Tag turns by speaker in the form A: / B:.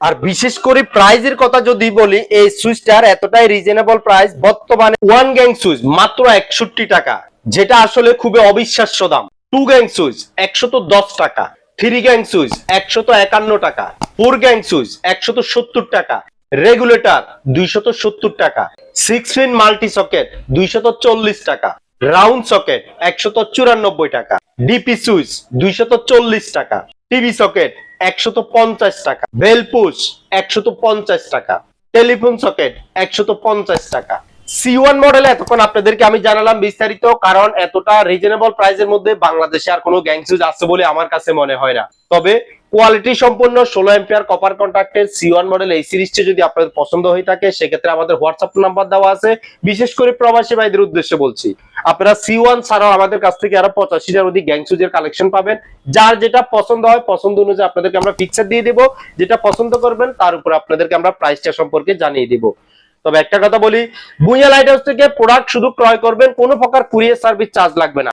A: আর বিশেষ করে প্রাইজের কথা যদি বলি, এই সুইচটার এতটাই রিজনেবল প্রাইস বর্তমানে ওয়ান গ্যাং সুইচ, মাত্র একষট্টি টাকা, যেটা আসলে খুবই অবিশ্বাস্য দাম। টু গ্যাং সুইচ, একশত দশ টাকা থ্রি গ্যাং সুইচ, একশত একান্ন টাকা ফোর গ্যাং সুইচ, একশত সত্তর টাকা রেগুলেটর দুইশত সত্তর টাকা সিক্স পিন মাল্টি সকেট দুইশত চল্লিশ টাকা রাউন্ড সকেট একশত চুরানব্বই টাকা ডিপি সুইচ, দুইশত চল্লিশ টাকা টিভি সকেট একশত পঞ্চাশ টাকা। বেল পুশ, একশত পঞ্চাশ টাকা। টেলিফোন সকেট, একশত পঞ্চাশ টাকা। সি ওয়ান মডেল এতক্ষণ আপনাদেরকে আমি জানালাম বিস্তারিত, কারণ এতটা রিজনেবল প্রাইসের মধ্যে বাংলাদেশে আর কোনো গ্যাং সুইচ আছে বলে আমার কাছে মনে হয় না। তবে কোয়ালিটি সম্পন্ন ষোলো এম্পিয়ার কপার কন্ট্রাক্টের সি ওয়ান মডেল এই সিরিজটি যদি আপনাদের পছন্দ হয়ে থাকে, সেক্ষেত্রে আমাদের হোয়াটসঅ্যাপ নাম্বার দেওয়া আছে। বিশেষ করে প্রবাসী ভাইদের উদ্দেশ্যে বলছি আপনারা সি ওয়ান ছাড়াও আমাদের কাছ থেকে আরও পঁচাশিটার অধিক গ্যাং সুইচের কালেকশন পাবেন। যার যেটা পছন্দ হয়, পছন্দ অনুযায়ী আপনাদেরকে আমরা পিকচার দিয়ে দেবো। যেটা পছন্দ করবেন, তার উপর আপনাদেরকে আমরা প্রাইসটা সম্পর্কে জানিয়ে দিব। তবে একটা কথা বলি ভুইয়া লাইট হাউস থেকে প্রোডাক্ট শুধু ক্রয় করবেন, কোনো প্রকার কুরিয়ার সার্ভিস চার্জ লাগবে না।